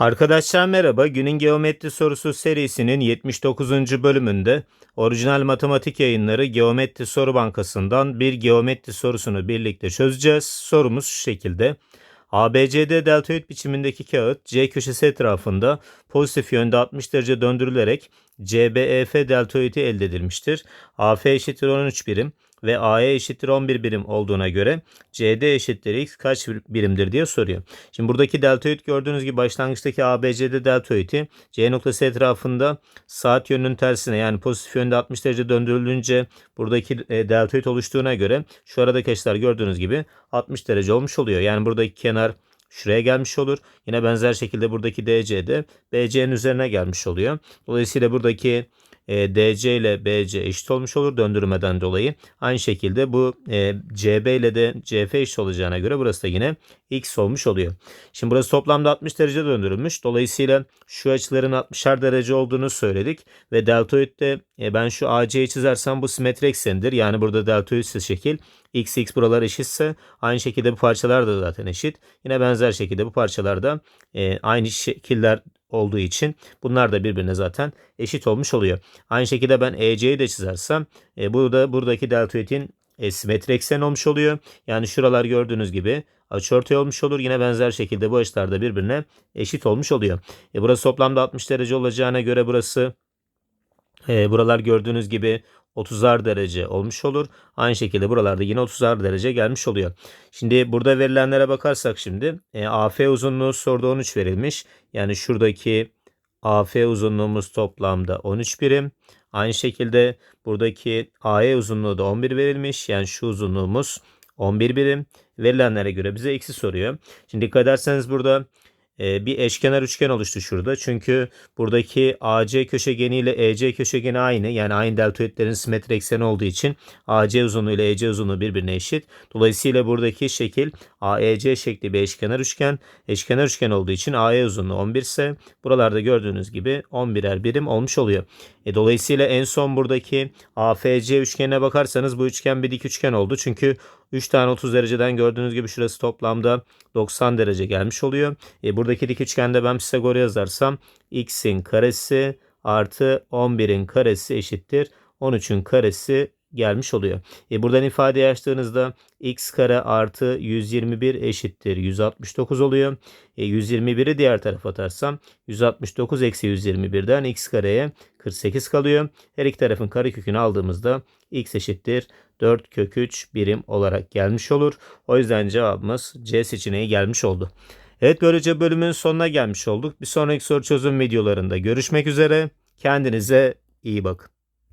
Arkadaşlar merhaba. Günün Geometri Sorusu serisinin 79. bölümünde orijinal matematik yayınları Geometri Soru Bankası'ndan bir geometri sorusunu birlikte çözeceğiz. Sorumuz şu şekilde. ABCD deltoid biçimindeki kağıt C köşesi etrafında pozitif yönde 60 derece döndürülerek CBEF deltoidi elde edilmiştir. AF eşittir 13 birim ve AE eşittir 11 birim olduğuna göre CD eşittir X kaç birimdir diye soruyor. Şimdi buradaki deltoid gördüğünüz gibi başlangıçtaki ABCD deltoidi C noktası etrafında saat yönünün tersine yani pozitif yönde 60 derece döndürülünce buradaki e, deltoid oluştuğuna göre şu aradaki açılar gördüğünüz gibi 60 derece olmuş oluyor. Yani buradaki kenar şuraya gelmiş olur. Yine benzer şekilde buradaki DC de BC'nin üzerine gelmiş oluyor. Dolayısıyla buradaki e, DC ile BC eşit olmuş olur döndürmeden dolayı. Aynı şekilde bu e, CB ile de CF eşit olacağına göre burası da yine X olmuş oluyor. Şimdi burası toplamda 60 derece döndürülmüş. Dolayısıyla şu açıların 60'ar derece olduğunu söyledik. Ve deltoidde e, ben şu AC'yi çizersem bu simetri eksenidir. Yani burada deltoidsiz şekil x x buralar eşitse aynı şekilde bu parçalar da zaten eşit. Yine benzer şekilde bu parçalar da e, aynı şekiller olduğu için bunlar da birbirine zaten eşit olmuş oluyor. Aynı şekilde ben EC'yi de çizersem e, bu da buradaki deltoidin e, simetri eksen olmuş oluyor. Yani şuralar gördüğünüz gibi açıortay olmuş olur. Yine benzer şekilde bu açılar da birbirine eşit olmuş oluyor. E, burası toplamda 60 derece olacağına göre burası e, buralar gördüğünüz gibi 30'ar derece olmuş olur. Aynı şekilde buralarda yine 30'ar derece gelmiş oluyor. Şimdi burada verilenlere bakarsak şimdi e, AF uzunluğu soruda 13 verilmiş. Yani şuradaki AF uzunluğumuz toplamda 13 birim. Aynı şekilde buradaki AE uzunluğu da 11 verilmiş. Yani şu uzunluğumuz 11 birim. Verilenlere göre bize eksi soruyor. Şimdi dikkat ederseniz burada bir eşkenar üçgen oluştu şurada. Çünkü buradaki AC köşegeni ile EC köşegeni aynı. Yani aynı deltoidlerin simetri ekseni olduğu için AC uzunluğu ile EC uzunluğu birbirine eşit. Dolayısıyla buradaki şekil AEC şekli bir eşkenar üçgen. Eşkenar üçgen olduğu için AE uzunluğu 11 ise buralarda gördüğünüz gibi 11'er birim olmuş oluyor. E, dolayısıyla en son buradaki AFC üçgenine bakarsanız bu üçgen bir dik üçgen oldu. Çünkü 3 tane 30 dereceden gördüğünüz gibi şurası toplamda 90 derece gelmiş oluyor. E, buradaki dik üçgende ben Pisagor yazarsam x'in karesi artı 11'in karesi eşittir 13'ün karesi gelmiş oluyor. E buradan ifade açtığınızda x kare artı 121 eşittir 169 oluyor. E 121'i diğer tarafa atarsam 169 eksi 121'den x kareye 48 kalıyor. Her iki tarafın karekökünü aldığımızda x eşittir 4 kök 3 birim olarak gelmiş olur. O yüzden cevabımız C seçeneği gelmiş oldu. Evet böylece bölümün sonuna gelmiş olduk. Bir sonraki soru çözüm videolarında görüşmek üzere. Kendinize iyi bakın.